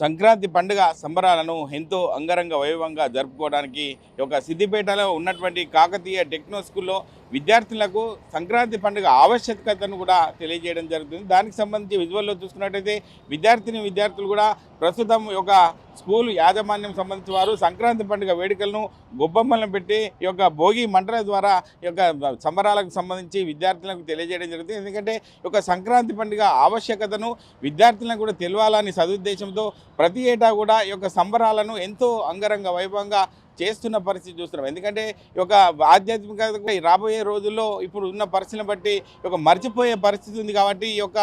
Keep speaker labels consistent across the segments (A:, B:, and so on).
A: సంక్రాంతి పండుగ సంబరాలను ఎంతో అంగరంగ వైభవంగా జరుపుకోవడానికి ఒక సిద్దిపేటలో ఉన్నటువంటి కాకతీయ టెక్నో స్కూల్లో విద్యార్థులకు సంక్రాంతి పండుగ ఆవశ్యకతను కూడా తెలియజేయడం జరుగుతుంది. దానికి సంబంధించి విజువల్లో చూసుకున్నట్టయితే విద్యార్థిని విద్యార్థులు కూడా ప్రస్తుతం ఒక స్కూలు స్కూల్ యాజమాన్యం సంబంధించిన వారు సంక్రాంతి పండుగ వేడుకలను గొబ్బమ్మలను పెట్టి ఈ యొక్క భోగి మంటల ద్వారా ఈ యొక్క సంబరాలకు సంబంధించి విద్యార్థులకు తెలియజేయడం జరుగుతుంది. ఎందుకంటే ఒక సంక్రాంతి పండుగ ఆవశ్యకతను విద్యార్థులకు కూడా తెలియాలని సదుద్దేశంతో ప్రతి ఏటా కూడా ఈ యొక్క సంబరాలను ఎంతో అంగరంగ వైభవంగా చేస్తున్న పరిస్థితి చూస్తున్నాం. ఎందుకంటే ఒక ఆధ్యాత్మిక ఆధ్యాత్మికత రాబోయే రోజుల్లో ఇప్పుడు ఉన్న పరిస్థితిని బట్టి ఒక మర్చిపోయే పరిస్థితి ఉంది కాబట్టి ఈ యొక్క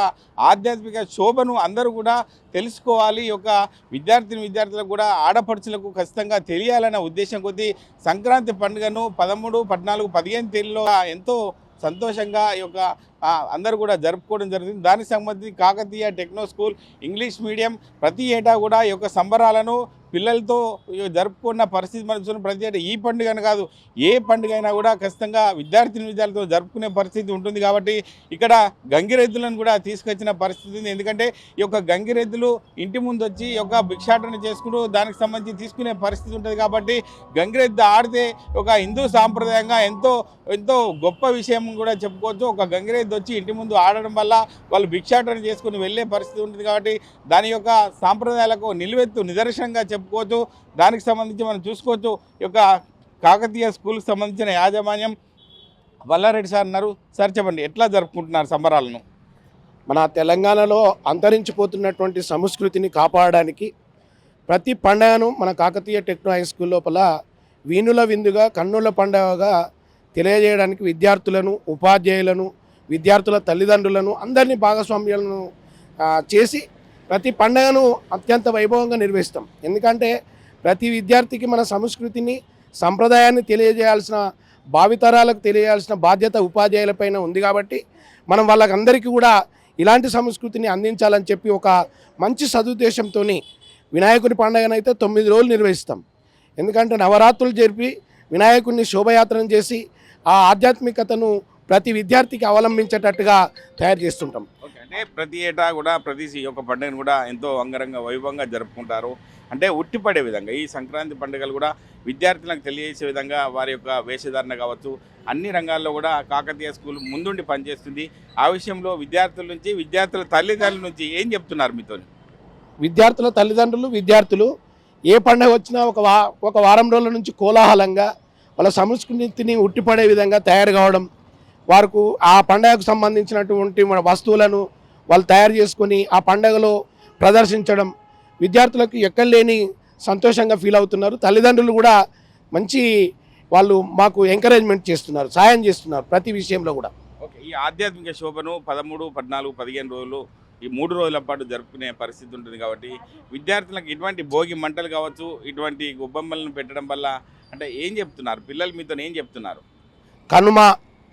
A: ఆధ్యాత్మిక శోభను అందరూ కూడా తెలుసుకోవాలి. ఈ యొక్క విద్యార్థిని విద్యార్థులకు కూడా ఆడపడుచులకు ఖచ్చితంగా తెలియాలనే ఉద్దేశం కొద్దీ సంక్రాంతి పండుగను పదమూడు పద్నాలుగు పదిహేను తేదీలో ఎంతో సంతోషంగా ఈ యొక్క అందరూ కూడా జరుపుకోవడం జరుగుతుంది. దానికి సంబంధించి Kakatiya techno school English medium ప్రతి ఏటా కూడా ఈ యొక్క సంబరాలను పిల్లలతో జరుపుకున్న పరిస్థితి మనం ప్రతి ఏటా ఈ పండుగ అని కాదు ఏ పండుగ అయినా కూడా ఖచ్చితంగా విద్యార్థిని విద్యార్థులతో జరుపుకునే పరిస్థితి ఉంటుంది కాబట్టి ఇక్కడ గంగిరెద్దులను కూడా తీసుకొచ్చిన పరిస్థితి ఉంది. ఎందుకంటే ఈ యొక్క గంగిరెద్దులు ఇంటి ముందు వచ్చి ఈ యొక్క భిక్షాటన చేసుకుంటూ దానికి సంబంధించి తీసుకునే పరిస్థితి ఉంటుంది కాబట్టి గంగిరెద్దు ఆడితే ఒక హిందూ సాంప్రదాయంగా ఎంతో ఎంతో గొప్ప విషయం కూడా చెప్పుకోవచ్చు. ఒక గంగిరెద్దు వచ్చి ఇంటి ముందు ఆడడం వల్ల వాళ్ళు భిక్షాటన చేసుకుని వెళ్ళే పరిస్థితి ఉంటుంది కాబట్టి దాని యొక్క సాంప్రదాయాలకు నిలువెత్తు నిదర్శనంగా చెప్పుకోవచ్చు. దానికి సంబంధించి మనం చూసుకోవచ్చు. ఈ యొక్క కాకతీయ స్కూల్కి సంబంధించిన యాజమాన్యం వల్లారెడ్డి సార్ అన్నారు సార్ చెప్పండి ఎట్లా జరుపుకుంటున్నారు సంబరాలను?
B: మన తెలంగాణలో అంతరించిపోతున్నటువంటి సంస్కృతిని కాపాడడానికి ప్రతి పండుగను మన కాకతీయ టెక్నో హై స్కూల్ లోపల వీణుల విందుగా కన్నుల పండుగగా తెలియజేయడానికి విద్యార్థులను ఉపాధ్యాయులను విద్యార్థుల తల్లిదండ్రులను అందరినీ భాగస్వామ్యాలను చేసి ప్రతి పండుగను అత్యంత వైభవంగా నిర్వహిస్తాం. ఎందుకంటే ప్రతి విద్యార్థికి మన సంస్కృతిని సంప్రదాయాన్ని తెలియజేయాల్సిన భావితరాలకు తెలియాల్సిన బాధ్యత ఉపాధ్యాయులపైన ఉంది కాబట్టి మనం వాళ్ళకందరికీ కూడా ఇలాంటి సంస్కృతిని అందించాలని చెప్పి ఒక మంచి సదుద్దేశంతో వినాయకుని పండుగనైతే తొమ్మిది రోజులు నిర్వహిస్తాం. ఎందుకంటే నవరాత్రులు జరిపి వినాయకుడిని శోభయాత్రను చేసి ఆ ఆధ్యాత్మికతను ప్రతి విద్యార్థికి అవలంబించేటట్టుగా తయారు చేస్తుంటాం.
A: ఓకే అంటే ప్రతి ఏటా కూడా ప్రతి యొక్క పండుగను కూడా ఎంతో అంగరంగ వైభవంగా జరుపుకుంటారు. అంటే ఉట్టిపడే విధంగా ఈ సంక్రాంతి పండుగలు కూడా విద్యార్థులకు తెలియజేసే విధంగా వారి యొక్క వేషధారణ కావచ్చు అన్ని రంగాల్లో కూడా కాకతీయ స్కూల్ ముందుండి పనిచేస్తుంది. ఆ విషయంలో విద్యార్థుల నుంచి విద్యార్థుల తల్లిదండ్రుల నుంచి ఏం చెప్తున్నారు మీతో
B: విద్యార్థుల తల్లిదండ్రులు విద్యార్థులు ఏ పండుగ వచ్చినా ఒక వా ఒక వారం రోజుల నుంచి కోలాహలంగా వాళ్ళ సంస్కృతిని ఉట్టిపడే విధంగా తయారు కావడం వారికి ఆ పండగకు సంబంధించినటువంటి మన వస్తువులను వాళ్ళు తయారు చేసుకొని ఆ పండగలో ప్రదర్శించడం విద్యార్థులకు ఎక్కడ లేని సంతోషంగా ఫీల్ అవుతున్నారు. తల్లిదండ్రులు కూడా మంచి వాళ్ళు మాకు ఎంకరేజ్మెంట్ చేస్తున్నారు సాయం చేస్తున్నారు ప్రతి విషయంలో కూడా.
A: ఓకే ఈ ఆధ్యాత్మిక శోభను పదమూడు పద్నాలుగు పదిహేను రోజులు ఈ మూడు రోజుల పాటు జరుపుకునే పరిస్థితి ఉంటుంది కాబట్టి విద్యార్థులకు ఇటువంటి భోగి మంటలు కావచ్చు ఇటువంటి గొబ్బమ్మలను పెట్టడం వల్ల అంటే ఏం చెప్తున్నారు? పిల్లలు మీతో ఏం చెప్తున్నారు?
B: కనుమ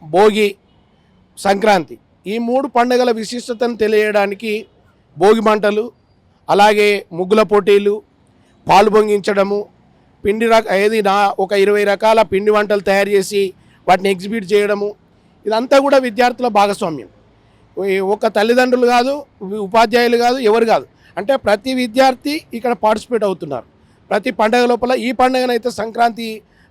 B: భోగి సంక్రాంతి ఈ మూడు పండుగల విశిష్టతను తెలియడానికి భోగి మంటలు అలాగే ముగ్గుల పోటీలు పాలు పొంగించడము పిండి రక ఏది నా ఒక ఇరవై రకాల పిండి వంటలు తయారు చేసి వాటిని ఎగ్జిబిట్ చేయడము ఇదంతా కూడా విద్యార్థుల భాగస్వామ్యం. ఒక తల్లిదండ్రులు కాదు ఉపాధ్యాయులు కాదు ఎవరు కాదు. అంటే ప్రతి విద్యార్థి ఇక్కడ పార్టిసిపేట్ అవుతున్నారు. ప్రతి పండగ లోపల ఈ పండగనైతే సంక్రాంతి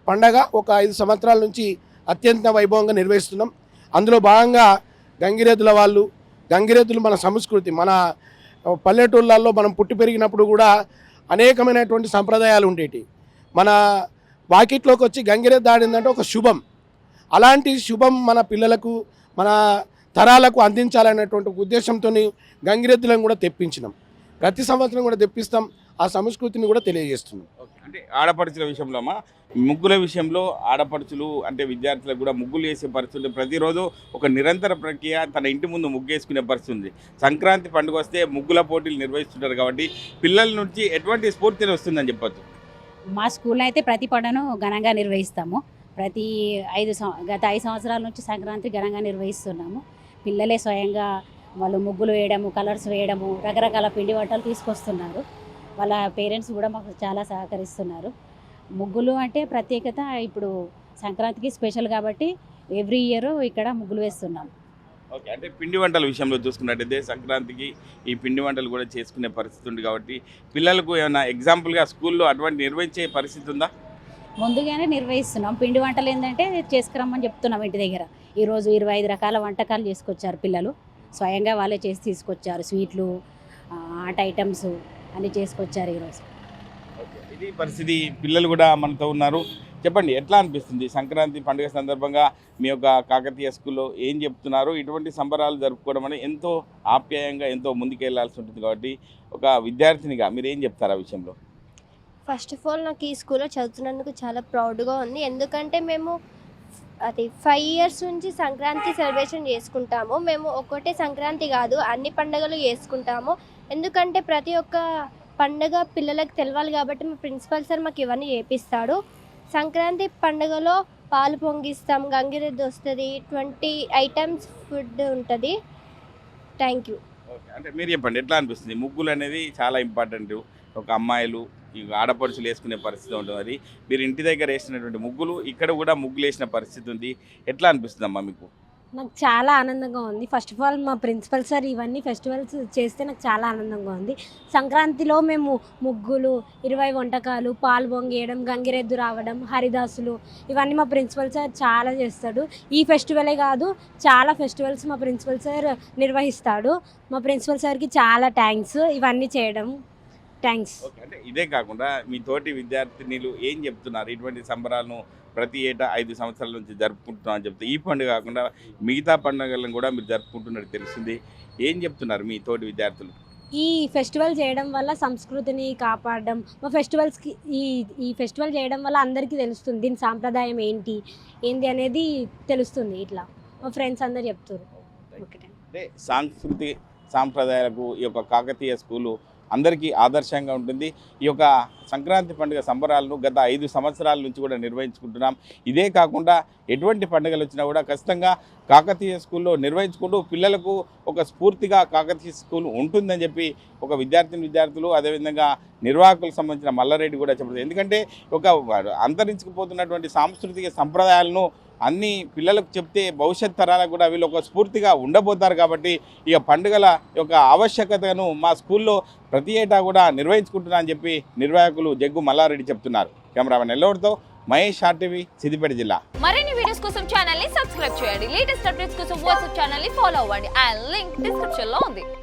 B: పండగ ఒక ఐదు సంవత్సరాల నుంచి అత్యంత వైభవంగా నిర్వహిస్తున్నాం. అందులో భాగంగా గంగిరెద్దుల వాళ్ళు గంగిరెద్దులు మన సంస్కృతి మన పల్లెటూళ్ళల్లో మనం పుట్టి పెరిగినప్పుడు కూడా అనేకమైనటువంటి సంప్రదాయాలు ఉండేటి. మన వాకిట్లోకి వచ్చి గంగిరెద్దు ఆడిందంటే ఒక శుభం. అలాంటి శుభం మన పిల్లలకు మన తరాలకు అందించాలనేటువంటి ఉద్దేశంతో గంగిరెద్దులను కూడా తెప్పించినాం. ప్రతి సంవత్సరం కూడా తెప్పిస్తాం. ఆ సంస్కృతిని కూడా తెలియజేస్తున్నాం
A: అంటే ఆడపడుచుల విషయంలో అమ్మా ముగ్గుల విషయంలో ఆడపడుచులు అంటే విద్యార్థులకు కూడా ముగ్గులు వేసే పరిస్థితి ఉంది. ప్రతిరోజు ఒక నిరంతర ప్రక్రియ తన ఇంటి ముందు ముగ్గు వేసుకునే పరిస్థితి ఉంది. సంక్రాంతి పండుగ వస్తే ముగ్గుల పోటీలు నిర్వహిస్తుంటారు కాబట్టి పిల్లల నుంచి ఎటువంటి స్ఫూర్తిని వస్తుందని చెప్పొచ్చు?
C: మా స్కూల్లో అయితే ప్రతి పండుగను ఘనంగా నిర్వహిస్తాము. ప్రతి ఐదు గత ఐదు సంవత్సరాల నుంచి సంక్రాంతి ఘనంగా నిర్వహిస్తున్నాము. పిల్లలే స్వయంగా వాళ్ళు ముగ్గులు వేయడము కలర్స్ వేయడము రకరకాల పిండి వంటలు తీసుకొస్తున్నారు. వాళ్ళ పేరెంట్స్ కూడా మాకు చాలా సహకరిస్తున్నారు. ముగ్గులు అంటే ప్రత్యేకత ఇప్పుడు సంక్రాంతికి స్పెషల్ కాబట్టి ఎవ్రీ ఇయర్ ఇక్కడ ముగ్గులు వేస్తున్నాం.
A: ఓకే అంటే పిండి వంటల విషయంలో చూసుకున్నట్టయితే సంక్రాంతికి ఈ పిండి వంటలు కూడా చేసుకునే పరిస్థితి ఉంది కాబట్టి పిల్లలకు ఏమైనా ఎగ్జాంపుల్గా స్కూల్లో అటువంటి నిర్వహించే పరిస్థితి ఉందా?
C: ముందుగానే నిర్వహిస్తున్నాం. పిండి వంటలు ఏంటంటే చేసుకురమ్మని చెప్తున్నాం ఇంటి దగ్గర. ఈరోజు ఇరవై ఐదు రకాల వంటకాలు చేసుకొచ్చారు పిల్లలు. స్వయంగా వాళ్ళే చేసి తీసుకొచ్చారు. స్వీట్లు ఆట ఐటమ్స్ అన్నీ చేసుకొచ్చారు ఈరోజు.
A: ఇది పరిస్థితి. పిల్లలు కూడా మనతో ఉన్నారు. చెప్పండి ఎట్లా అనిపిస్తుంది? సంక్రాంతి పండుగ సందర్భంగా మీ యొక్క కాకతీయ స్కూల్లో ఏం చెప్తున్నారు? ఇటువంటి సంబరాలు జరుపుకోవడం అనేది ఎంతో ఆప్యాయంగా ఎంతో ముందుకెళ్ళాల్సి ఉంటుంది కాబట్టి ఒక విద్యార్థినిగా మీరు ఏం చెప్తారు ఆ విషయంలో?
D: ఫస్ట్ ఆఫ్ ఆల్ నాకు ఈ స్కూల్లో చదువుతున్నందుకు చాలా ప్రౌడ్గా ఉంది. ఎందుకంటే మేము అది ఫైవ్ ఇయర్స్ నుంచి సంక్రాంతి సెలబ్రేషన్ చేసుకుంటాము. మేము ఒకటే సంక్రాంతి కాదు అన్ని పండుగలు చేసుకుంటాము. ఎందుకంటే ప్రతి ఒక్క పండుగ పిల్లలకు తెలవాలి కాబట్టి మా ప్రిన్సిపల్ సార్ మాకు ఇవన్నీ చేపిస్తాడు. సంక్రాంతి పండుగలో పాలు పొంగిస్తాం గంగిరెద్దు వస్తుంది ట్వంటీ ఐటమ్స్ ఫుడ్ ఉంటుంది. Thank you.
A: అంటే మీరు చెప్పండి ఎట్లా అనిపిస్తుంది? ముగ్గులు అనేది చాలా ఇంపార్టెంట్ ఒక అమ్మాయిలు ఆడపడుచులు వేసుకునే పరిస్థితి ఉంటుంది. అది మీరు ఇంటి దగ్గర వేసినటువంటి ముగ్గులు ఇక్కడ కూడా ముగ్గులు వేసిన పరిస్థితి ఉంది. ఎట్లా అనిపిస్తుంది అమ్మా మీకు?
E: నాకు చాలా ఆనందంగా ఉంది. ఫస్ట్ ఆఫ్ ఆల్ మా ప్రిన్సిపల్ సార్ ఇవన్నీ ఫెస్టివల్స్ చేస్తే నాకు చాలా ఆనందంగా ఉంది. సంక్రాంతిలో మేము ముగ్గులు ఇరవై వంటకాలు పాలు పొంగేయడం గంగిరెద్దు రావడం హరిదాసులు ఇవన్నీ మా ప్రిన్సిపల్ సార్ చాలా చేస్తాడు. ఈ ఫెస్టివలే కాదు చాలా ఫెస్టివల్స్ మా ప్రిన్సిపల్ సార్ నిర్వహిస్తాడు. మా ప్రిన్సిపల్ సార్కి చాలా థ్యాంక్స్ ఇవన్నీ చేయడం. థ్యాంక్స్
A: ఇదే కాకుండా మీ తోటి విద్యార్థినిలు ఏం చెప్తున్నారు? ఇటువంటి సంబరాలను ప్రతి ఏటా ఐదు సంవత్సరాల నుంచి జరుపుకుంటున్నాం అని చెప్తే ఈ పండుగ కాకుండా మిగతా పండుగలను కూడా మీరు జరుపుకుంటున్నట్టు తెలిసింది ఏం చెప్తున్నారు మీ తోటి విద్యార్థులు?
E: ఈ ఫెస్టివల్ చేయడం వల్ల సంస్కృతిని కాపాడడం మా ఫెస్టివల్స్కి ఈ ఈ ఫెస్టివల్ చేయడం వల్ల అందరికీ తెలుస్తుంది దీని సాంప్రదాయం ఏంటి ఏంది అనేది తెలుస్తుంది ఇట్లా. మా ఫ్రెండ్స్ అందరు చెప్తారు.
A: సాంస్కృతి సాంప్రదాయాలకు ఈ యొక్క కాకతీయ స్కూలు అందరికీ ఆదర్శంగా ఉంటుంది. ఈ యొక్క సంక్రాంతి పండుగ సంబరాలను గత ఐదు సంవత్సరాల నుంచి కూడా నిర్వహించుకుంటున్నాం. ఇదే కాకుండా ఎటువంటి పండుగలు వచ్చినా కూడా ఖచ్చితంగా కాకతీయ స్కూల్లో నిర్వహించుకుంటూ పిల్లలకు ఒక స్ఫూర్తిగా కాకతీయ స్కూల్ ఉంటుందని చెప్పి ఒక విద్యార్థిని విద్యార్థులు అదేవిధంగా నిర్వాహకులకు సంబంధించిన మల్లారెడ్డి కూడా చెప్పలేదు ఎందుకంటే ఒక అంతరించుకుపోతున్నటువంటి సాంస్కృతిక సంప్రదాయాలను అన్ని పిల్లలకు చెప్తే భవిష్యత్ తరాలకు కూడా వీళ్ళు ఒక స్ఫూర్తిగా ఉండబోతారు కాబట్టి ఇక పండుగల యొక్క ఆవశ్యకతను మా స్కూల్లో ప్రతి ఏటా కూడా నిర్వహించుకుంటున్నా అని చెప్పి నిర్వాహకులు జగ్గు మల్లారెడ్డి చెప్తున్నారు. కెమెరామెన్ ఎల్లోడితో మహేష్ ఆర్టీవీ సిద్దిపేట జిల్లా.
F: మరిన్ని వీడియోస్ కోసం ఛానల్ని సబ్స్క్రైబ్ చేయండి. లేటెస్ట్ అప్డేట్స్ కోసం వాట్సాప్ ఛానల్ని ఫాలో అవ్వండి. అండ్ లింక్ డిస్క్రిప్షన్లో ఉంది.